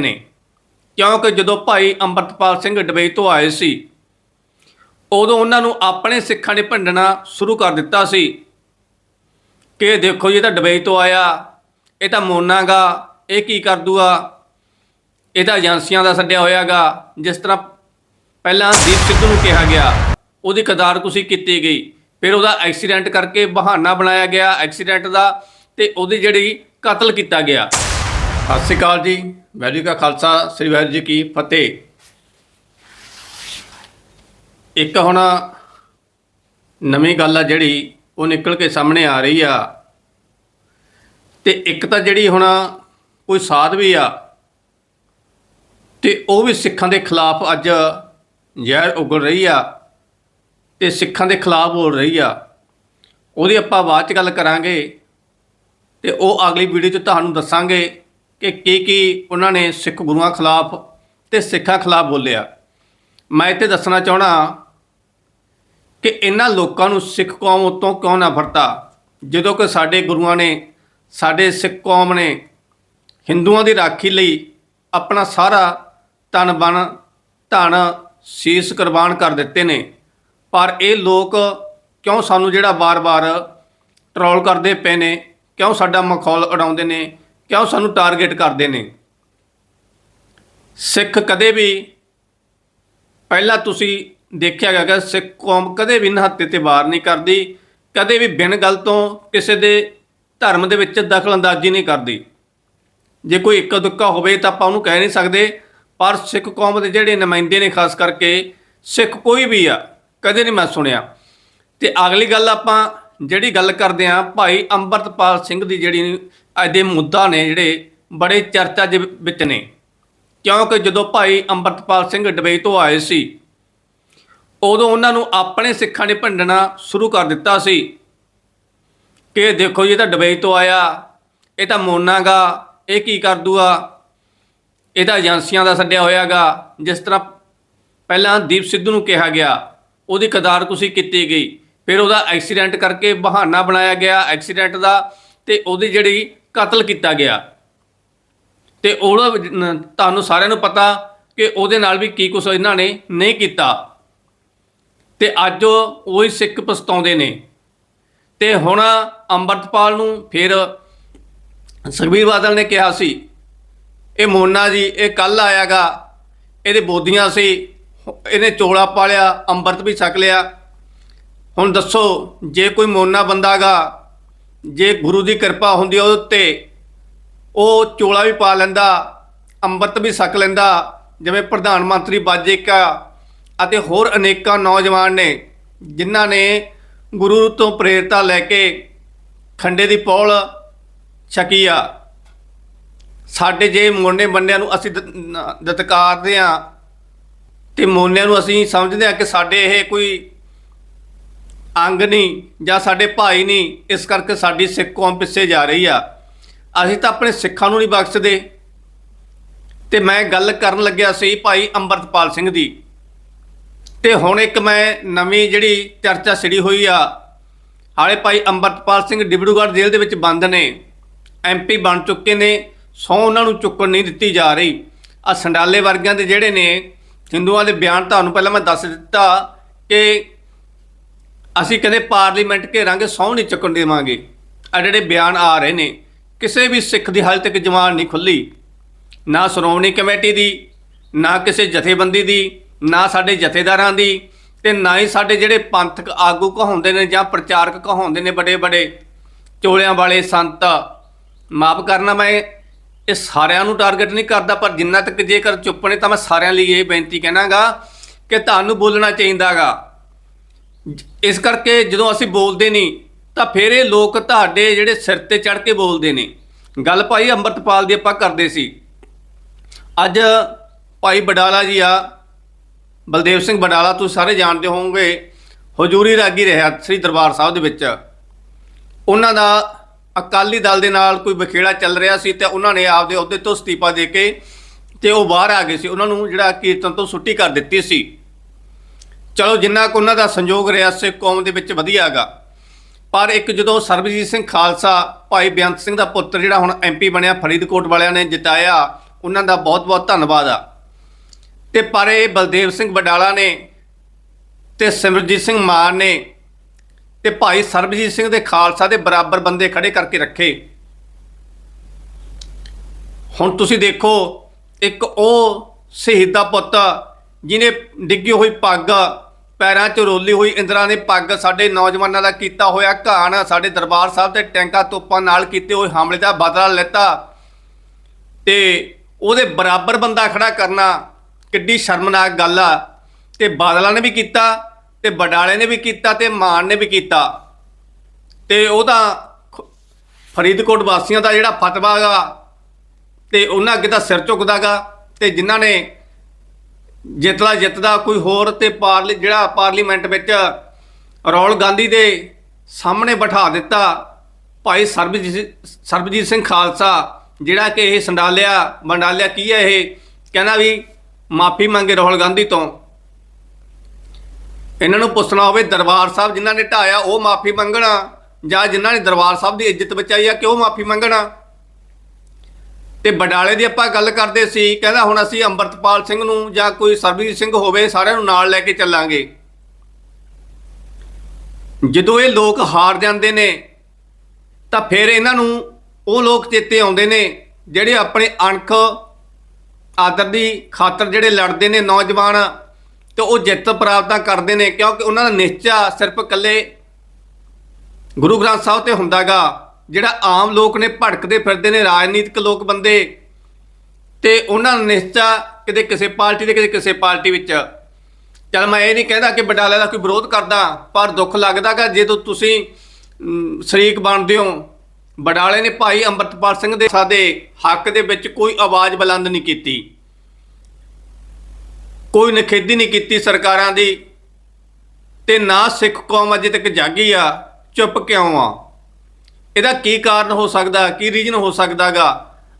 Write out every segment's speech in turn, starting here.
ਨੇ। ਕਿਉਂਕਿ ਜਦੋਂ ਭਾਈ ਅੰਮ੍ਰਿਤਪਾਲ ਸਿੰਘ ਡਬਈ ਤੋਂ ਆਏ ਸੀ, ਉਦੋਂ ਉਹਨਾਂ ਨੂੰ ਆਪਣੇ ਸਿੱਖਾਂ ਨੇ ਭੰਡਣਾ ਸ਼ੁਰੂ ਕਰ ਦਿੱਤਾ ਸੀ ਕਿ ਦੇਖੋ ਜੀ, ਇਹ ਤਾਂ ਡਬਈ ਤੋਂ ਆਇਆ, ਇਹ ਤਾਂ ਮੋਨਾਗਾ ਇਹ ਕੀ ਕਰ ਦੂਗਾ ਇਹ ਤਾਂ ਏਜੰਸੀਆਂ ਦਾ ਸੱਦਿਆ ਹੋਇਆਗਾ ਜਿਸ ਤਰ੍ਹਾਂ ਪਹਿਲਾਂ ਦੀਪ ਸਿੱਧੂ ਨੂੰ ਕਿਹਾ ਗਿਆ, ਉਹਦੀ ਕਦਾਰ ਤੁਸੀਂ ਕੀਤੀ ਗਈ। ਫਿਰ ਉਹਦਾ ਐਕਸੀਡੈਂਟ ਕਰਕੇ ਬਹਾਨਾ ਬਣਾਇਆ ਗਿਆ, ਐਕਸੀਡੈਂਟ ਦਾ, ਤੇ ਉਹਦੀ ਜਿਹੜੀ ਕਤਲ ਕੀਤਾ ਗਿਆ। ਸਤਿ ਸ਼੍ਰੀ ਅਕਾਲ ਜੀ। ਵੈਰੀ ਕਾ ਖਾਲਸਾ, ਸ੍ਰੀ ਵਾਹਿਗੁਰੂ ਜੀ ਕੀ ਫਤਿਹ। ਇੱਕ ਹੁਣ ਨਵੀਂ ਗੱਲ ਆ ਜਿਹੜੀ, ਉਹ ਨਿਕਲ ਕੇ ਸਾਹਮਣੇ ਆ ਰਹੀ ਆ। ਤੇ ਇੱਕ ਤਾਂ ਜਿਹੜੀ ਹੁਣ ਕੋਈ ਸਾਧ ਵੀ ਆ, ਤੇ ਉਹ ਵੀ ਸਿੱਖਾਂ ਦੇ ਖਿਲਾਫ ਅੱਜ ਜ਼ਹਿਰ ਉਗਲ ਰਹੀ ਆ, ਤੇ ਸਿੱਖਾਂ ਦੇ ਖਿਲਾਫ ਬੋਲ ਰਹੀ ਆ। ਉਹਦੀ ਆਪਾਂ ਬਾਅਦ ਚ ਗੱਲ ਕਰਾਂਗੇ, ਤੇ ਉਹ ਅਗਲੀ ਵੀਡੀਓ 'ਚ ਤੁਹਾਨੂੰ ਦੱਸਾਂਗੇ। ਕਿ ਕੀ ਕੀ ਉਹਨਾਂ ਨੇ ਸਿੱਖ ਗੁਰੂਆਂ ਖਿਲਾਫ ਤੇ ਸਿੱਖਾਂ ਖਿਲਾਫ ਬੋਲਿਆ। ਮੈਂ ਇੱਥੇ ਦੱਸਣਾ ਚਾਹਣਾ ਕਿ ਇਹਨਾਂ ਲੋਕਾਂ ਨੂੰ ਸਿੱਖ ਕੌਮ ਉਤੋਂ ਕਿਉਂ ਨਾ ਨਫ਼ਰਤਾ ਜਦੋਂ ਕਿ ਸਾਡੇ ਗੁਰੂਆਂ ਨੇ, ਸਾਡੇ ਸਿੱਖ ਕੌਮ ਨੇ ਹਿੰਦੂਆਂ ਦੀ ਰਾਖੀ ਲਈ ਆਪਣਾ ਸਾਰਾ ਤਨ ਬਨ, ਧਨ ਸੀਸ ਕੁਰਬਾਨ ਕਰ ਦਿੱਤੇ ਨੇ। ਪਰ ਇਹ ਲੋਕ ਕਿਉਂ ਸਾਨੂੰ ਜਿਹੜਾ ਬਾਰ-ਬਾਰ ਟਰੋਲ ਕਰਦੇ ਪਏ ਨੇ? ਕਿਉਂ ਸਾਡਾ ਮਖੌਲ ਉਡਾਉਂਦੇ ਨੇ? ਕਿਉਂ ਸਾਨੂੰ ਟਾਰਗੇਟ ਕਰਦੇ ਨੇ? ਸਿੱਖ ਕਦੇ ਵੀ ਪਹਿਲਾਂ ਤੁਸੀਂ ਦੇਖਿਆ ਗਿਆ ਕਿ ਸਿੱਖ ਕੌਮ ਕਦੇ ਵੀ ਨਹਾਤੇ ਤੇ ਵਾਰ ਨਹੀਂ ਕਰਦੀ, ਕਦੇ ਵੀ ਬਿਨ ਗੱਲ ਤੋਂ ਕਿਸੇ ਦੇ ਧਰਮ ਦੇ ਵਿੱਚ ਦਖਲ ਅੰਦਾਜ਼ੀ ਨਹੀਂ ਕਰਦੀ। ਜੇ ਕੋਈ ਇੱਕਾ ਦੁੱਕਾ ਹੋਵੇ ਤਾਂ ਆਪਾਂ ਉਹਨੂੰ ਕਹਿ ਨਹੀਂ ਸਕਦੇ, ਪਰ ਸਿੱਖ ਕੌਮ ਦੇ ਜਿਹੜੇ ਨੁਮਾਇੰਦੇ ਨੇ ਖਾਸ ਕਰਕੇ, ਸਿੱਖ ਕੋਈ ਵੀ ਆ, ਕਦੇ ਨਹੀਂ ਮੈਂ ਸੁਣਿਆ। ਤੇ ਅਗਲੀ ਗੱਲ ਆਪਾਂ ਜਿਹੜੀ ਗੱਲ ਕਰਦੇ ਆ ਭਾਈ ਅੰਮ੍ਰਿਤਪਾਲ ਸਿੰਘ ਦੀ ਜਿਹੜੀ ਅੱਜ ਦੇ ਮੁੱਦਾ ਨੇ ਜਿਹੜੇ ਬੜੇ ਚਰਚਾ ਦੇ ਵਿੱਚ ਨੇ। ਕਿਉਂਕਿ ਜਦੋਂ ਭਾਈ ਅੰਮ੍ਰਿਤਪਾਲ ਸਿੰਘ ਡਬਈ ਤੋਂ ਆਏ ਸੀ, ਉਦੋਂ ਉਹਨਾਂ ਨੂੰ ਆਪਣੇ ਸਿੱਖਾਂ ਨੇ ਭੰਡਣਾ ਸ਼ੁਰੂ ਕਰ ਦਿੱਤਾ ਸੀ ਕਿ ਦੇਖੋ ਜੀ ਇਹ ਤਾਂ ਡਬਈ ਤੋਂ ਆਇਆ, ਇਹ ਤਾਂ ਮੋਨਾਗਾ ਇਹ ਕੀ ਕਰ ਦੂਗਾ ਇਹ ਤਾਂ ਏਜੰਸੀਆਂ ਦਾ ਸੱਦਿਆ ਹੋਇਆਗਾ ਜਿਸ ਤਰ੍ਹਾਂ ਪਹਿਲਾਂ ਦੀਪ ਸਿੱਧੂ ਨੂੰ ਕਿਹਾ ਗਿਆ, ਉਹਦੀ ਕਦਾਰ ਤੁਸੀਂ ਕੀਤੀ ਗਈ। ਫਿਰ ਉਹਦਾ ਐਕਸੀਡੈਂਟ ਕਰਕੇ ਬਹਾਨਾ ਬਣਾਇਆ ਗਿਆ, ਐਕਸੀਡੈਂਟ ਦਾ, ਤੇ ਉਹਦੀ ਜਿਹੜੀ ਕਤਲ ਕੀਤਾ ਗਿਆ। ਤੇ ਉਹਦਾ ਤੁਹਾਨੂੰ ਸਾਰਿਆਂ ਨੂੰ ਪਤਾ ਕਿ ਉਹਦੇ ਨਾਲ ਵੀ ਕੀ ਕੁਛ ਇਹਨਾਂ ਨੇ ਨਹੀਂ ਕੀਤਾ। ਤੇ ਅੱਜ ਉਹ ਹੀ ਸਿੱਖ ਪਛਤਾਉਂਦੇ ਨੇ। ਤੇ ਹੁਣ ਅੰਮ੍ਰਿਤਪਾਲ ਨੂੰ ਫਿਰ ਸੁਖਬੀਰ ਬਾਦਲ ਨੇ ਕਿਹਾ ਸੀ, ਇਹ ਮੋਨਾ ਜੀ, ਇਹ ਕੱਲ ਆਇਆਗਾ। ਇਹਦੇ ਬੋਦੀਆਂ ਸੀ। ਇਹਨੇ ਚੋਲਾ ਪਾਲਿਆ, ਅੰਮ੍ਰਿਤ ਵੀ ਛਕ ਲਿਆ। ਹੁਣ ਦੱਸੋ, ਜੇ ਕੋਈ ਮੋਨਾ ਬੰਦਾਗਾ ਜੇ ਗੁਰੂ ਦੀ ਕਿਰਪਾ ਹੁੰਦੀ ਉਹਦੇ ਉੱਤੇ, ਉਹ ਚੋਲਾ ਵੀ ਪਾ ਲੈਂਦਾ, ਅੰਮ੍ਰਿਤ ਵੀ ਛਕ ਲੈਂਦਾ, ਜਿਵੇਂ ਪ੍ਰਧਾਨ ਮੰਤਰੀ ਬਾਜੇਕਾ ਅਤੇ ਹੋਰ ਅਨੇਕਾਂ ਨੌਜਵਾਨ ਨੇ, ਜਿਨ੍ਹਾਂ ਨੇ ਗੁਰੂ ਤੋਂ ਪ੍ਰੇਰਤਾ ਲੈ ਕੇ ਖੰਡੇ ਦੀ ਪੌਲ ਛਕੀ ਆ। ਸਾਡੇ ਜੇ ਮੋਨੇ ਬੰਦਿਆਂ ਨੂੰ ਅਸੀਂ ਦਤਕਾਰਦੇ ਆ, ਤੇ ਮੋਨਿਆਂ ਨੂੰ ਅਸੀਂ ਸਮਝਦੇ ਆ ਕਿ ਸਾਡੇ ਇਹ ਕੋਈ ਅੰਗ ਨਹੀਂ ਜਾਂ ਸਾਡੇ ਭਾਈ ਨਹੀਂ, ਇਸ ਕਰਕੇ ਸਾਡੀ ਸਿੱਖ ਕੌਮ ਪਿੱਛੇ ਜਾ ਰਹੀ ਆ। ਅਸੀਂ ਤਾਂ ਆਪਣੇ ਸਿੱਖਾਂ ਨੂੰ ਨਹੀਂ ਬਖਸ਼ਦੇ। ਤੇ ਮੈਂ ਗੱਲ ਕਰਨ ਲੱਗਿਆ ਸੀ ਭਾਈ ਅੰਮ੍ਰਿਤਪਾਲ ਸਿੰਘ ਦੀ। ਤੇ ਹੁਣ ਇੱਕ ਮੈਂ ਨਵੀਂ ਜਿਹੜੀ ਚਰਚਾ ਛਿੜੀ ਹੋਈ ਆ, ਹਾਲੇ ਭਾਈ ਅੰਮ੍ਰਿਤਪਾਲ ਸਿੰਘ ਡਿਬੜੂਗੜ੍ਹ ਜੇਲ੍ਹ ਦੇ ਵਿੱਚ ਬੰਦ ਨੇ। ਐਮਪੀ ਬਣ ਚੁੱਕੇ ਨੇ ਸੌ ਉਹਨਾਂ ਨੂੰ ਚੁੱਕਣ ਨਹੀਂ ਦਿੱਤੀ ਜਾ ਰਹੀ। ਆ ਸੰਡਾਲੇ ਵਰਗਿਆਂ ਦੇ ਜਿਹੜੇ ਨੇ, ਹਿੰਦੂਆਂ ਦੇ ਬਿਆਨ ਤੁਹਾਨੂੰ ਪਹਿਲਾਂ ਮੈਂ ਦੱਸ ਦਿੱਤਾ ਕਿ ਅਸੀਂ ਕਹਿੰਦੇ ਪਾਰਲੀਮੈਂਟ ਘੇਰਾਂਗੇ, ਸਹੁੰ ਨਹੀਂ ਚੁੱਕਣ ਦੇਵਾਂਗੇ। ਆ ਜਿਹੜੇ ਬਿਆਨ ਆ ਰਹੇ ਨੇ, ਕਿਸੇ ਵੀ ਸਿੱਖ ਦੀ ਹਾਲੇ ਤੱਕ ਜਮਾਨ ਨਹੀਂ ਖੁੱਲੀ ਨਾ ਸ਼੍ਰੋਮਣੀ ਕਮੇਟੀ ਦੀ, ਨਾ ਕਿਸੇ ਜਥੇਬੰਦੀ ਦੀ, ਨਾ ਸਾਡੇ ਜਥੇਦਾਰਾਂ ਦੀ ਤੇ ਨਾ ਹੀ ਸਾਡੇ ਜਿਹੜੇ ਪੰਥਕ ਆਗੂ ਕਹਾਉਂਦੇ ਨੇ ਜਾਂ ਪ੍ਰਚਾਰਕ ਕਹਾਉਂਦੇ ਨੇ ਬੜੇ ਬੜੇ ਚੋਲਿਆਂ ਵਾਲੇ ਸੰਤ। ਮਾਫ ਕਰਨਾ ਮੈਂ, ਇਹ ਸਾਰਿਆਂ ਨੂੰ ਟਾਰਗੇਟ ਨਹੀਂ ਕਰਦਾ, ਪਰ ਜਿੰਨਾ ਤੱਕ ਜੇਕਰ ਚੁੱਪ ਨੇ ਤਾਂ ਮੈਂ ਸਾਰਿਆਂ ਲਈ ਇਹ ਬੇਨਤੀ ਕਹਿਣਾਗਾ ਕਿ ਤੁਹਾਨੂੰ ਬੋਲਣਾ ਚਾਹੀਦਾਗਾ। ਇਸ ਕਰਕੇ ਜਦੋਂ ਅਸੀਂ ਬੋਲਦੇ ਨਹੀਂ ਤਾਂ ਫਿਰ ਇਹ ਲੋਕ ਤੁਹਾਡੇ ਜਿਹੜੇ ਸਿਰ ਤੇ ਚੜ ਕੇ ਬੋਲਦੇ ਨੇ। ਗੱਲ ਭਾਈ ਅੰਮ੍ਰਿਤਪਾਲ ਦੀ ਆਪਾਂ ਕਰਦੇ ਸੀ। ਅੱਜ ਭਾਈ ਬਡਾਲਾ ਜੀ ਆ। ਬਲਦੇਵ ਸਿੰਘ ਬਡਾਲਾ, ਤੁਸੀਂ ਸਾਰੇ ਜਾਣਦੇ ਹੋਵੋਗੇ, ਹਜੂਰੀ ਰਾਗੀ ਰਿਹਾ ਸ੍ਰੀ ਦਰਬਾਰ ਸਾਹਿਬ ਦੇ ਵਿੱਚ। ਉਹਨਾਂ ਦਾ ਅਕਾਲੀ ਦਲ ਦੇ ਨਾਲ ਕੋਈ ਬਖੇੜਾ ਚੱਲ ਰਿਹਾ ਸੀ ਤੇ ਉਹਨਾਂ ਨੇ ਆਪਦੇ ਅਹੁਦੇ ਤੋਂ ਅਸਤੀਫਾ ਦੇ ਕੇ ਤੇ ਉਹ ਬਾਹਰ ਆ ਗਏ ਸੀ। ਉਹਨਾਂ ਨੂੰ ਜਿਹੜਾ ਕੀਰਤਨ ਤੋਂ ਛੁੱਟੀ ਕਰ ਦਿੱਤੀ ਸੀ। ਚਲੋ ਜਿੰਨਾ ਕੁ ਉਹਨਾਂ ਦਾ ਸੰਯੋਗ ਰਿਹਾ ਸਿੱਖ ਕੌਮ ਦੇ ਵਿੱਚ ਵਧੀਆ ਹੈਗਾ ਪਰ ਇੱਕ ਜਦੋਂ ਸਰਬਜੀਤ ਸਿੰਘ ਖਾਲਸਾ, ਭਾਈ ਬੇਅੰਤ ਸਿੰਘ ਦਾ ਪੁੱਤਰ ਜਿਹੜਾ ਹੁਣ ਐਮਪੀ ਬਣਿਆ, ਫਰੀਦਕੋਟ ਵਾਲਿਆਂ ਨੇ ਜਿਤਾਇਆ, ਉਹਨਾਂ ਦਾ ਬਹੁਤ-ਬਹੁਤ ਧੰਨਵਾਦ ਆ। ਤੇ ਪਰ ਇਹ ਬਲਦੇਵ ਸਿੰਘ ਬਡਾਲਾ ਨੇ ਤੇ ਸਿਮਰਜੀਤ ਸਿੰਘ ਮਾਨ ਨੇ ਤੇ ਭਾਈ ਸਰਬਜੀਤ ਸਿੰਘ ਦੇ ਖਾਲਸਾ ਦੇ ਬਰਾਬਰ ਬੰਦੇ ਖੜੇ ਕਰਕੇ ਰੱਖੇ। ਹੁਣ ਤੁਸੀਂ ਦੇਖੋ, ਇੱਕ ਉਹ ਸ਼ਹੀਦ ਦਾ ਪੁੱਤ ਜਿਹਨੇ ਡਿੱਗੀ ਹੋਈ ਪੱਗ ਪੈਰਾਂ 'ਚ ਰੋਲੀ ਹੋਈ ਇੰਦਰਾ ਨੇ ਪੱਗ ਸਾਡੇ ਨੌਜਵਾਨਾਂ ਦਾ ਕੀਤਾ ਹੋਇਆ ਘਾਣ। ਸਾਡੇ ਦਰਬਾਰ ਸਾਹਿਬ ਤੇ ਟੈਂਕਾਂ ਤੋਪਾਂ ਨਾਲ ਕੀਤੇ ਹੋਏ ਹਮਲੇ ਦਾ ਬਦਲਾ ਲੈਤਾ। ਤੇ ਉਹਦੇ ਬਰਾਬਰ ਬੰਦਾ ਖੜਾ ਕਰਨਾ ਕਿੱਡੀ ਸ਼ਰਮਨਾਕ ਗੱਲ ਆ। ਤੇ ਬਾਦਲਾਂ ਨੇ ਵੀ ਕੀਤਾ, ਤੇ ਬਡਾਲੇ ਨੇ ਵੀ ਕੀਤਾ, ਤੇ ਮਾਨ ਨੇ ਵੀ ਕੀਤਾ। ਤੇ ਉਹਦਾ ਫਰੀਦਕੋਟ ਵਾਸੀਆਂ ਦਾ ਜਿਹੜਾ ਫਤਵਾ ਗਾ, ਤੇ ਉਹਨਾਂ ਅੱਗੇ ਤਾਂ ਸਿਰ ਝੁਕਦਾਗਾ ਤੇ ਜਿਨ੍ਹਾਂ ਨੇ ਜਿੱਤਦਾ ਜਿੱਤਦਾ ਕੋਈ ਹੋਰ ਤੇ ਪਾਰਲੀ, ਜਿਹੜਾ ਪਾਰਲੀਮੈਂਟ ਵਿੱਚ ਰਾਹੁਲ ਗਾਂਧੀ ਦੇ ਸਾਹਮਣੇ ਬਿਠਾ ਦਿੱਤਾ ਭਾਈ ਸਰਬਜੀਤ ਸਰਬਜੀਤ ਸਿੰਘ ਖਾਲਸਾ, ਜਿਹੜਾ ਕਿ ਇਹ ਸੰਡਾਲਿਆ ਮੰਡਾਲਿਆ ਕੀ ਹੈ ਇਹ? ਕਹਿੰਦਾ ਵੀ ਮਾਫੀ ਮੰਗੇ ਰਾਹੁਲ ਗਾਂਧੀ ਤੋਂ। ਇਹਨਾਂ ਨੂੰ ਪੁੱਛਣਾ ਹੋਵੇ ਦਰਬਾਰ ਸਾਹਿਬ ਜਿਨ੍ਹਾਂ ਨੇ ਢਾਇਆ ਉਹ ਮਾਫੀ ਮੰਗਣਾ ਜਾਂ ਜਿਨ੍ਹਾਂ ਨੇ ਦਰਬਾਰ ਸਾਹਿਬ ਦੀ ਇੱਜ਼ਤ ਬਚਾਈ ਆ ਕਿਉਂ ਮਾਫੀ ਮੰਗਣਾ? ਤੇ ਬਡਾਲੇ ਦੀ ਆਪਾਂ ਗੱਲ ਕਰਦੇ ਸੀ, ਕਹਿੰਦਾ ਹੁਣ ਅਸੀਂ ਅੰਮ੍ਰਿਤਪਾਲ ਸਿੰਘ ਨੂੰ ਜਾਂ ਕੋਈ ਸਰਬਜੀਤ ਸਿੰਘ ਹੋਵੇ, ਸਾਰਿਆਂ ਨੂੰ ਨਾਲ ਲੈ ਕੇ ਚੱਲਾਂਗੇ। ਜਦੋਂ ਇਹ ਲੋਕ ਹਾਰ ਜਾਂਦੇ ਨੇ, ਤਾਂ ਫਿਰ ਇਹਨਾਂ ਨੂੰ ਉਹ ਲੋਕ ਚੇਤੇ ਆਉਂਦੇ ਨੇ, ਜਿਹੜੇ ਆਪਣੇ ਅਣਖ ਆਦਰ ਦੀ ਖਾਤਰ ਜਿਹੜੇ ਲੜਦੇ ਨੇ ਨੌਜਵਾਨ, ਤੇ ਉਹ ਜਿੱਤ ਪ੍ਰਾਪਤਾਂ ਕਰਦੇ ਨੇ, ਕਿਉਂਕਿ ਉਹਨਾਂ ਦਾ ਨਿਸ਼ਚਾ ਸਿਰਫ ਇਕੱਲੇ ਗੁਰੂ ਗ੍ਰੰਥ ਸਾਹਿਬ ਤੇ ਹੁੰਦਾਗਾ। ਜਿਹੜਾ ਆਮ ਲੋਕ ਨੇ ਭੜਕਦੇ ਫਿਰਦੇ ਨੇ, ਰਾਜਨੀਤਿਕ ਲੋਕ ਬੰਦੇ, ਤੇ ਉਹਨਾਂ ਦਾ ਨਿਸ਼ਚਾ ਕਿਤੇ ਕਿਸੇ ਪਾਰਟੀ ਦੇ, ਕਿਤੇ ਕਿਸੇ ਪਾਰਟੀ ਵਿੱਚ। ਚਲ ਮੈਂ ਇਹ ਨਹੀਂ ਕਹਿੰਦਾ ਕਿ ਬਟਾਲੇ ਦਾ ਕੋਈ ਵਿਰੋਧ ਕਰਦਾ, ਪਰ ਦੁੱਖ ਲੱਗਦਾਗਾ ਜਦੋਂ ਤੁਸੀਂ ਸ਼ਰੀਕ ਬਣਦੇ ਹੋ। ਬਟਾਲੇ ਨੇ ਭਾਈ ਅੰਮ੍ਰਿਤਪਾਲ ਸਿੰਘ ਦੇ ਸਾਦੇ ਹੱਕ ਦੇ ਵਿੱਚ ਕੋਈ ਆਵਾਜ਼ ਬੁਲੰਦ ਨਹੀਂ ਕੀਤੀ। ਕੋਈ ਨਖੇਦੀ ਨਹੀਂ ਕੀਤੀ ਸਰਕਾਰਾਂ ਦੀ। ਤੇ ਨਾ ਸਿੱਖ ਕੌਮ ਅਜੇ ਤੱਕ ਜਾਗੀ ਆ, ਚੁੱਪ ਕਿਉਂ ਆ? ਇਹਦਾ ਕੀ ਕਾਰਨ ਹੋ ਸਕਦਾ, ਕੀ ਰੀਜਨ ਹੋ ਸਕਦਾਗਾ?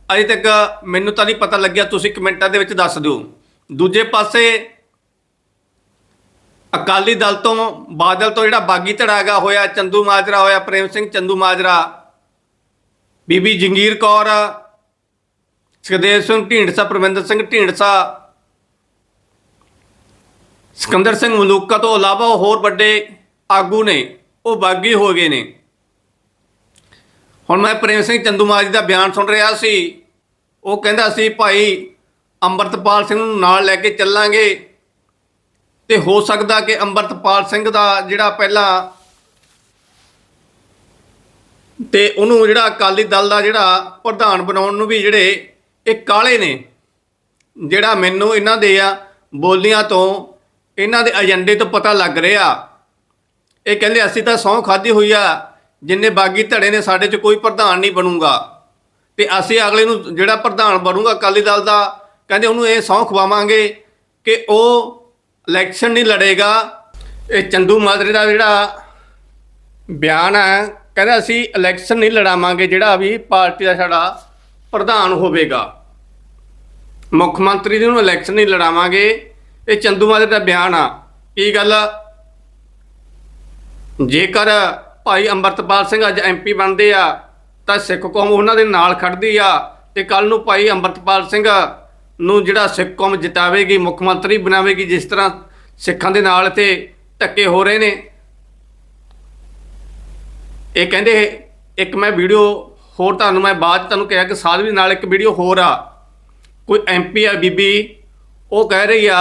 ਅਜੇ ਤੱਕ ਮੈਨੂੰ ਤਾਂ ਨਹੀਂ ਪਤਾ ਲੱਗਿਆ, ਤੁਸੀਂ ਕਮੈਂਟਾਂ ਦੇ ਵਿੱਚ ਦੱਸ ਦਿਓ। ਦੂਜੇ ਪਾਸੇ, ਅਕਾਲੀ ਦਲ ਤੋਂ ਬਾਦਲ ਤੋਂ ਜਿਹੜਾ ਬਾਗੀ ਧੜਾਗਾ ਹੋਇਆ ਚੰਦੂ ਮਾਜਰਾ, ਹੋਇਆ ਪ੍ਰੇਮ ਸਿੰਘ ਚੰਦੂ ਮਾਜਰਾ, ਬੀਬੀ ਜੰਗੀਰ ਕੌਰ, ਸੁਖਦੇਵ ਸਿੰਘ ਢੀਂਡਸਾ ਪ੍ਰਵਿੰਦਰ ਸਿੰਘ ਢੀਂਡਸਾ, ਸਿਕੰਦਰ ਸਿੰਘ ਮਲੂਕਾ ਤੋਂ ਇਲਾਵਾ ਹੋਰ ਵੱਡੇ ਆਗੂ ਨੇ, ਉਹ ਬਾਗੀ ਹੋ ਗਏ ਨੇ। ਹੁਣ ਮੈਂ ਪ੍ਰੇਮ ਸਿੰਘ ਚੰਦੂਮਾਜੀ ਦਾ ਬਿਆਨ ਸੁਣ ਰਿਹਾ ਸੀ। ਉਹ ਕਹਿੰਦਾ ਸੀ, ਭਾਈ, ਅੰਮ੍ਰਿਤਪਾਲ ਸਿੰਘ ਨੂੰ ਨਾਲ ਲੈ ਕੇ ਚੱਲਾਂਗੇ ਤੇ ਹੋ ਸਕਦਾ ਕਿ ਅੰਮ੍ਰਿਤਪਾਲ ਸਿੰਘ ਦਾ ਜਿਹੜਾ ਪਹਿਲਾਂ ਤੇ ਉਹਨੂੰ ਜਿਹੜਾ ਅਕਾਲੀ ਦਲ ਦਾ ਜਿਹੜਾ ਪ੍ਰਧਾਨ ਬਣਾਉਣ ਨੂੰ ਵੀ ਜਿਹੜੇ ਇਹ ਕਾਲੇ ਨੇ, ਜਿਹੜਾ ਮੈਨੂੰ ਇਹਨਾਂ ਦੇ ਆ ਬੋਲੀਆਂ ਤੋਂ ਇਹਨਾਂ ਦੇ ਏਜੰਡੇ ਤੋਂ ਪਤਾ ਲੱਗ ਰਿਹਾ। ਇਹ ਕਹਿੰਦੇ, ਅਸੀਂ ਤਾਂ ਸਹੁੰ ਖਾਧੀ ਹੋਈ ਆ ਜਿੰਨੇ ਬਾਗੀ ਧੜੇ ਨੇ ਸਾਡੇ 'ਚ ਕੋਈ ਪ੍ਰਧਾਨ ਨਹੀਂ ਬਣੂਗਾ। ਤੇ ਅਸੀਂ ਅਗਲੇ ਨੂੰ ਜਿਹੜਾ ਪ੍ਰਧਾਨ ਬਣੂਗਾ ਅਕਾਲੀ ਦਲ ਦਾ, ਕਹਿੰਦੇ ਉਹਨੂੰ ਇਹ ਸਹੁੰ ਖਵਾਵਾਂਗੇ ਕਿ ਉਹ ਇਲੈਕਸ਼ਨ ਨਹੀਂ ਲੜੇਗਾ। ਇਹ ਚੰਦੂ ਮਾਜਰੇ ਦਾ ਜਿਹੜਾ ਬਿਆਨ ਹੈ, ਕਹਿੰਦਾ ਅਸੀਂ ਇਲੈਕਸ਼ਨ ਨਹੀਂ ਲੜਾਵਾਂਗੇ, ਜਿਹੜਾ ਵੀ ਪਾਰਟੀ ਦਾ ਸਾਡਾ ਪ੍ਰਧਾਨ ਹੋਵੇਗਾ। ਮੁੱਖ ਮੰਤਰੀ ਦੇ ਨੂੰ ਇਲੈਕਸ਼ਨ ਨਹੀਂ ਲੜਾਵਾਂਗੇ, ਇਹ ਚੰਦੂ ਮਾਜਰੇ ਦਾ ਬਿਆਨ ਆ। ਕੀ ਗੱਲ ਜੇਕਰ ਭਾਈ ਅੰਮ੍ਰਿਤਪਾਲ ਸਿੰਘ ਅੱਜ ਐਮਪੀ ਬਣਦੇ ਆ, ਤਾਂ ਸਿੱਖ ਕੌਮ ਉਹਨਾਂ ਦੇ ਨਾਲ ਖੜਦੀ ਆ ਤੇ ਕੱਲ ਨੂੰ ਭਾਈ ਅੰਮ੍ਰਿਤਪਾਲ ਸਿੰਘ ਨੂੰ ਜਿਹੜਾ ਸਿੱਖ ਕੌਮ ਜਿਤਾਵੇਗੀ, ਮੁੱਖ ਮੰਤਰੀ ਬਣਾਵੇਗੀ, ਜਿਸ ਤਰ੍ਹਾਂ ਸਿੱਖਾਂ ਦੇ ਨਾਲ ਤੇ ਧੱਕੇ ਹੋ ਰਹੇ ਨੇ। ਇਹ ਕਹਿੰਦੇ, ਇੱਕ ਮੈਂ ਵੀਡੀਓ ਹੋਰ ਤੁਹਾਨੂੰ ਮੈਂ ਬਾਅਦ 'ਚ ਤੁਹਾਨੂੰ ਕਿਹਾ ਕਿ ਸਾਧਵੀ ਨਾਲ ਇੱਕ ਵੀਡੀਓ ਹੋਰ ਆ। ਕੋਈ ਐਮਪੀ ਆ ਬੀਬੀ, ਉਹ ਕਹਿ ਰਹੀ ਆ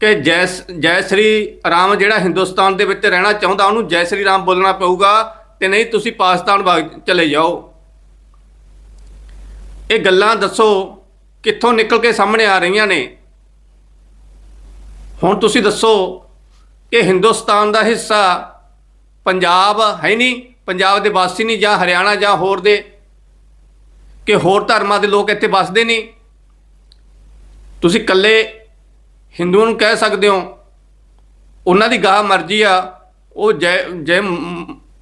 ਕਿ ਜੈ ਜੈ ਸ੍ਰੀ ਰਾਮ ਜਿਹੜਾ ਹਿੰਦੁਸਤਾਨ ਦੇ ਵਿੱਚ ਰਹਿਣਾ ਚਾਹੁੰਦਾ, ਉਹਨੂੰ ਜੈ ਸ੍ਰੀ ਰਾਮ ਬੋਲਣਾ ਪਊਗਾ ਤੇ ਨਹੀਂ ਤੁਸੀਂ ਪਾਕਿਸਤਾਨ ਭਾਗ ਚਲੇ ਜਾਓ। ਇਹ ਗੱਲਾਂ ਦੱਸੋ, ਕਿੱਥੋਂ ਨਿਕਲ ਕੇ ਸਾਹਮਣੇ ਆ ਰਹੀਆਂ ਨੇ? ਹੁਣ ਤੁਸੀਂ ਦੱਸੋ ਕਿ ਹਿੰਦੁਸਤਾਨ ਦਾ ਹਿੱਸਾ ਪੰਜਾਬ ਹੈ ਨਹੀਂ? ਪੰਜਾਬ ਦੇ ਵਾਸੀ ਨਹੀਂ ਜਾਂ ਹਰਿਆਣਾ ਜਾਂ ਹੋਰ ਦੇ? ਕਿ ਹੋਰ ਧਰਮਾਂ ਦੇ ਲੋਕ ਇੱਥੇ ਵੱਸਦੇ ਨਹੀਂ? ਤੁਸੀਂ ਇਕੱਲੇ ਹਿੰਦੂਆਂ ਨੂੰ ਕਹਿ ਸਕਦੇ ਹੋ, ਉਹਨਾਂ ਦੀ ਗਾਹ ਮਰਜ਼ੀ ਆ, ਉਹ ਜੈ ਜੈ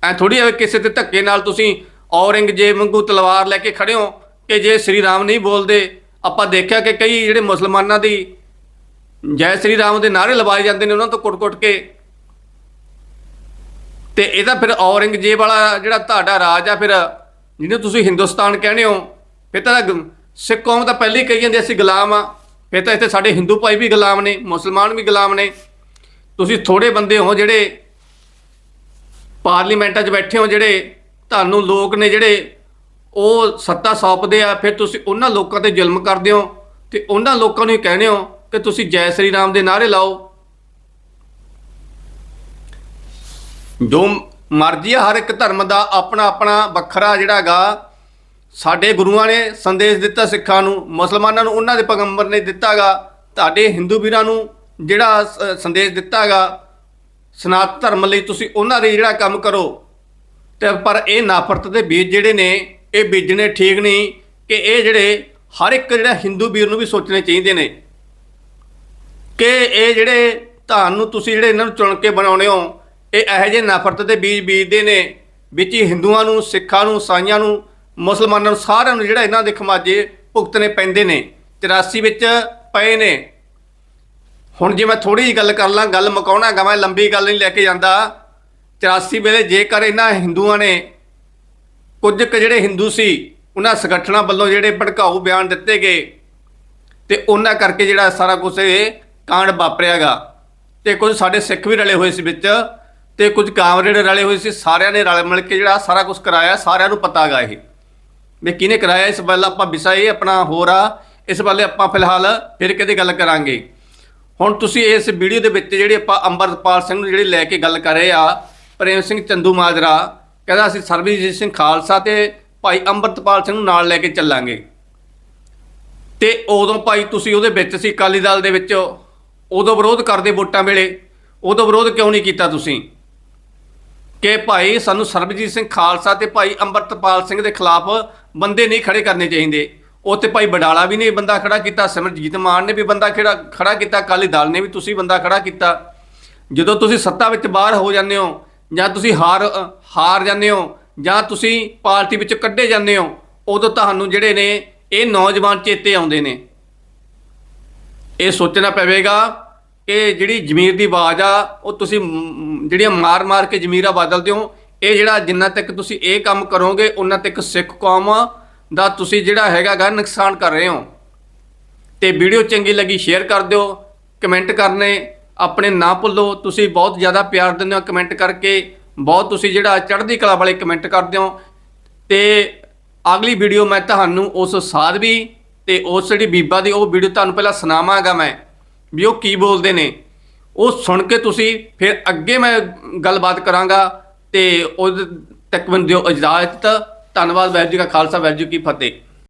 ਐ ਥੋੜੀ ਆ ਕਿਸੇ ਤੇ ਧੱਕੇ ਨਾਲ ਤੁਸੀਂ ਔਰੰਗਜ਼ੇਬ ਵਾਂਗੂ ਤਲਵਾਰ ਲੈ ਕੇ ਖੜੇ ਹੋ ਕਿ ਜੇ ਸ੍ਰੀ ਰਾਮ ਨਹੀਂ ਬੋਲਦੇ, ਆਪਾਂ ਦੇਖਿਆ ਕਿ ਕਈ ਜਿਹੜੇ ਮੁਸਲਮਾਨਾਂ ਦੀ ਜੈ ਸ੍ਰੀ ਰਾਮ ਦੇ ਨਾਰੇ ਲਵਾਏ ਜਾਂਦੇ ਨੇ ਉਹਨਾਂ ਤੋਂ ਕੁੱਟ-ਕੁੱਟ ਕੇ। ਤੇ ਤਾਂ ਫਿਰ ਔਰੰਗਜ਼ੇਬ ਵਾਲਾ ਜਿਹੜਾ ਤੁਹਾਡਾ ਰਾਜ ਆ ਫਿਰ, ਜਿਹਨੂੰ ਤੁਸੀਂ ਹਿੰਦੁਸਤਾਨ ਕਹਿੰਦੇ ਹੋ, ਫਿਰ ਤਾਂ ਸਿੱਖ ਕੌਮ ਤਾਂ ਪਹਿਲੇ ਹੀ ਕਹੀ ਜਾਂਦੇ ਅਸੀਂ ਗੁਲਾਮ ਆ। ਫਿਰ ਤਾਂ ਇੱਥੇ ਸਾਡੇ ਹਿੰਦੂ ਭਾਈ ਵੀ ਗੁਲਾਮ ਨੇ, ਮੁਸਲਮਾਨ ਵੀ ਗੁਲਾਮ ਨੇ। ਤੁਸੀਂ ਥੋੜੇ ਬੰਦੇ ਹੋ ਜਿਹੜੇ ਪਾਰਲੀਮੈਂਟਾਂ 'ਚ ਬੈਠੇ ਹੋ, ਜਿਹੜੇ ਤੁਹਾਨੂੰ ਲੋਕ ਨੇ ਜਿਹੜੇ ਉਹ ਸੱਤਾ ਸੌਂਪਦੇ ਆ, ਫਿਰ ਤੁਸੀਂ ਉਹਨਾਂ ਲੋਕਾਂ ਤੇ ਜ਼ੁਲਮ ਕਰਦੇ ਹੋ ਤੇ ਉਹਨਾਂ ਲੋਕਾਂ ਨੂੰ ਹੀ ਕਹਿੰਦੇ ਹੋ ਕਿ ਤੁਸੀਂ ਜੈ ਸ੍ਰੀ ਰਾਮ ਦੇ ਨਾਅਰੇ ਲਾਓ। ਜੋ ਮਰਜ਼ੀ ਆ, ਹਰ ਇੱਕ ਧਰਮ ਦਾ ਆਪਣਾ ਆਪਣਾ ਵੱਖਰਾ ਜਿਹੜਾਗਾ ਸਾਡੇ ਗੁਰੂਆਂ ਨੇ ਸੰਦੇਸ਼ ਦਿੱਤਾ ਸਿੱਖਾਂ ਨੂੰ, ਮੁਸਲਮਾਨਾਂ ਨੂੰ, ਉਹਨਾਂ ਦੇ ਪੈਗੰਬਰ ਨੇ ਦਿੱਤਾਗਾ। ਤੁਹਾਡੇ ਹਿੰਦੂ ਵੀਰਾਂ ਨੂੰ ਜਿਹੜਾ ਸ- ਸੰਦੇਸ਼ ਦਿੱਤਾਗਾ, ਸਨਾਤਨ ਧਰਮ ਲਈ ਤੁਸੀਂ ਉਹਨਾਂ ਦੇ ਜਿਹੜਾ ਕੰਮ ਕਰੋ। ਤੇ ਪਰ ਇਹ ਨਫ਼ਰਤ ਦੇ ਬੀਜ ਜਿਹੜੇ ਨੇ, ਇਹ ਬੀਜਣੇ ਠੀਕ ਨਹੀਂ ਕਿ ਇਹ ਜਿਹੜੇ ਹਰ ਇੱਕ ਜਿਹੜਾ ਹਿੰਦੂ ਵੀਰ ਨੂੰ ਵੀ ਸੋਚਣੇ ਚਾਹੀਦੇ ਨੇ। ਕਿ ਇਹ ਜਿਹੜੇ ਤੁਹਾਨੂੰ ਤੁਸੀਂ ਜਿਹੜੇ ਇਹਨਾਂ ਨੂੰ ਚੁਣ ਕੇ ਬਣਾਉਣੇ ਹੋ, ਇਹ ਇਹੋ ਜਿਹੇ ਨਫ਼ਰਤ ਦੇ ਬੀਜ ਬੀਜਦੇ ਨੇ, ਵਿੱਚ ਹੀ ਹਿੰਦੂਆਂ ਨੂੰ, ਸਿੱਖਾਂ ਨੂੰ ਸਾਈਆਂ ਨੂੰ ਮੁਸਲਮਾਨਾਂ ਨੂੰ ਸਾਰਿਆਂ ਨੂੰ ਜਿਹੜਾ ਇਹਨਾਂ ਦੇ ਖਮਾਜੇ ਭੁਗਤਣੇ ਪੈਂਦੇ ਨੇ 83 ਵਿੱਚ ਪਏ ਨੇ। ਹੁਣ ਜੇ ਮੈਂ ਥੋੜੀ ਜਿਹੀ ਗੱਲ ਕਰ ਲਾਂ, ਗੱਲ ਮੁਕਾਉਣਾ ਗਾ ਮੈਂ, ਲੰਬੀ ਗੱਲ ਨਹੀਂ ਲੈ ਕੇ ਜਾਂਦਾ। 84 ਵੇਲੇ ਜੇਕਰ ਇਹਨਾਂ ਹਿੰਦੂਆਂ ਨੇ ਕੁਝ ਕੁ ਜਿਹੜੇ ਹਿੰਦੂ ਸੀ, ਉਹਨਾਂ ਸੰਗਠਨਾਂ ਵੱਲੋਂ ਜਿਹੜੇ ਭੜਕਾਊ ਬਿਆਨ ਦਿੱਤੇ ਗਏ, ਤੇ ਉਹਨਾਂ ਕਰਕੇ ਜਿਹੜਾ ਸਾਰਾ ਕੁਝ ਇਹ ਕਾਂਡ ਵਾਪਰਿਆਗਾ ਤੇ ਕੁਝ ਸਾਡੇ ਸਿੱਖ ਵੀ ਰਲੇ ਹੋਏ ਸੀ ਵਿੱਚ, ਤੇ ਕੁਝ ਕਾਮਰੇਡ ਰਲੇ ਹੋਏ ਸੀ, ਸਾਰਿਆਂ ਨੇ ਰਲ ਮਿਲ ਕੇ ਜਿਹੜਾ ਸਾਰਾ ਕੁਝ ਕਰਾਇਆ, ਸਾਰਿਆਂ ਨੂੰ ਪਤਾਗਾ ਇਹ। ਵੀ ਕਿਹਨੇ ਕਰਾਇਆ, ਇਸ ਵੱਲ ਆਪਾਂ ਵਿਸ਼ਾ ਇਹ ਆਪਣਾ ਹੋਰ ਆ, ਇਸ ਵੱਲੇ ਆਪਾਂ ਫਿਲਹਾਲ ਫਿਰ ਕਦੇ ਗੱਲ ਕਰਾਂਗੇ। ਹੁਣ ਤੁਸੀਂ ਇਸ ਵੀਡੀਓ ਦੇ ਵਿੱਚ ਜਿਹੜੇ ਆਪਾਂ ਅੰਮ੍ਰਿਤਪਾਲ ਸਿੰਘ ਨੂੰ ਜਿਹੜੇ ਲੈ ਕੇ ਗੱਲ ਕਰ ਰਹੇ ਆ, ਪ੍ਰੇਮ ਸਿੰਘ ਚੰਦੂ ਮਾਜਰਾ, ਕਹਿੰਦਾ ਅਸੀਂ ਸਰਬਜੀਤ ਸਿੰਘ ਖਾਲਸਾ ਤੇ ਭਾਈ ਅੰਮ੍ਰਿਤਪਾਲ ਸਿੰਘ ਨੂੰ ਨਾਲ ਲੈ ਕੇ ਚੱਲਾਂਗੇ। ਤੇ ਉਦੋਂ ਭਾਈ ਤੁਸੀਂ ਉਹਦੇ ਵਿੱਚ ਸੀ, ਅਕਾਲੀ ਦਲ ਦੇ ਵਿੱਚ, ਉਦੋਂ ਵਿਰੋਧ ਕਰਦੇ ਵੋਟਾਂ ਵੇਲੇ, ਉਦੋਂ ਵਿਰੋਧ ਕਿਉਂ ਨਹੀਂ ਕੀਤਾ ਤੁਸੀਂ? ਕਿ ਭਾਈ ਸਾਨੂੰ ਸਰਬਜੀਤ ਸਿੰਘ ਖਾਲਸਾ ਤੇ ਭਾਈ ਅੰਮ੍ਰਿਤਪਾਲ ਸਿੰਘ ਦੇ ਖਿਲਾਫ ਬੰਦੇ ਨਹੀਂ ਖੜੇ ਕਰਨੇ ਚਾਹੀਦੇ। ਉੱਥੇ ਭਾਈ ਬਡਾਲਾ ਵੀ ਨੇ ਬੰਦਾ ਖੜਾ ਕੀਤਾ, ਸਿਮਰਜੀਤ ਮਾਨ ਨੇ ਵੀ ਬੰਦਾ ਖੜਾ ਖੜਾ ਕੀਤਾ, ਅਕਾਲੀ ਦਲ ਨੇ ਵੀ ਤੁਸੀਂ ਬੰਦਾ ਖੜਾ ਕੀਤਾ। ਜਦੋਂ ਤੁਸੀਂ ਸੱਤਾ ਵਿੱਚ ਬਾਹਰ ਹੋ ਜਾਂਦੇ ਹੋ, ਜਾਂ ਤੁਸੀਂ ਹਾਰ ਹਾਰ ਜਾਂਦੇ ਹੋ, ਜਾਂ ਤੁਸੀਂ ਪਾਰਟੀ ਵਿੱਚ ਕੱਢੇ ਜਾਂਦੇ ਹੋ, ਉਦੋਂ ਤੁਹਾਨੂੰ ਜਿਹੜੇ ਨੇ, ਇਹ ਨੌਜਵਾਨ ਚੇਤੇ ਆਉਂਦੇ ਨੇ। ਇਹ ਸੋਚਣਾ ਪਵੇਗਾ ਕਿ ਜਿਹੜੀ ਜ਼ਮੀਰ ਦੀ ਆਵਾਜ਼ ਆ, ਉਹ ਤੁਸੀਂ ਜਿਹੜੀਆਂ ਮਾਰ-ਮਾਰ ਕੇ ਜ਼ਮੀਰਾਂ ਬਦਲਦੇ ਹੋ, ਇਹ ਜਿਹੜਾ ਜਿੰਨਾ ਤੱਕ ਤੁਸੀਂ ਇਹ ਕੰਮ ਕਰੋਗੇ ਉਹਨਾਂ ਤੱਕ ਸਿੱਖ ਕੌਮ ਦਾ ਤੁਸੀਂ ਜਿਹੜਾ ਹੈਗਾ ਗਾ ਨੁਕਸਾਨ ਕਰ ਰਹੇ ਹੋ। ਤੇ ਵੀਡੀਓ ਚੰਗੀ ਲੱਗੀ, ਸ਼ੇਅਰ ਕਰ ਦਿਓ, ਕਮੈਂਟ ਕਰਨੇ, ਆਪਣੇ ਨਾ ਭੁੱਲੋ, ਤੁਸੀਂ ਬਹੁਤ ਜ਼ਿਆਦਾ ਪਿਆਰ ਦਿੰਦੇ ਹੋ ਕਮੈਂਟ ਕਰਕੇ, ਬਹੁਤ ਤੁਸੀਂ ਜਿਹੜਾ ਚੜ੍ਹਦੀ ਕਲਾ ਵਾਲੇ ਕਮੈਂਟ ਕਰਦੇ ਹੋ। ਤੇ ਅਗਲੀ ਵੀਡੀਓ ਮੈਂ ਤੁਹਾਨੂੰ ਉਸ ਸਾਧਵੀ ਤੇ ਉਸ ਜਿਹੜੀ ਬੀਬਾ ਦੀ ਉਹ ਵੀਡੀਓ ਤੁਹਾਨੂੰ ਪਹਿਲਾਂ ਸੁਣਾਵਾਂਗਾ ਮੈਂ। ਵੀ ਉਹ ਕੀ ਬੋਲਦੇ ਨੇ। ਉਹ ਸੁਣ ਕੇ ਤੁਸੀਂ ਫਿਰ ਅੱਗੇ ਮੈਂ ਗੱਲਬਾਤ ਕਰਾਂਗਾ ਤੇ ਉਹ ਤੱਕ ਮੈਨੂੰ ਦਿਓ ਇਜਾਜ਼ਤ। ਧੰਨਵਾਦ ਵਾਹਿਗੁਰੂ ਜੀ ਕਾ ਖਾਲਸਾ, ਵਾਹਿਗੁਰੂ ਜੀ ਕੀ ਫਤਿਹ।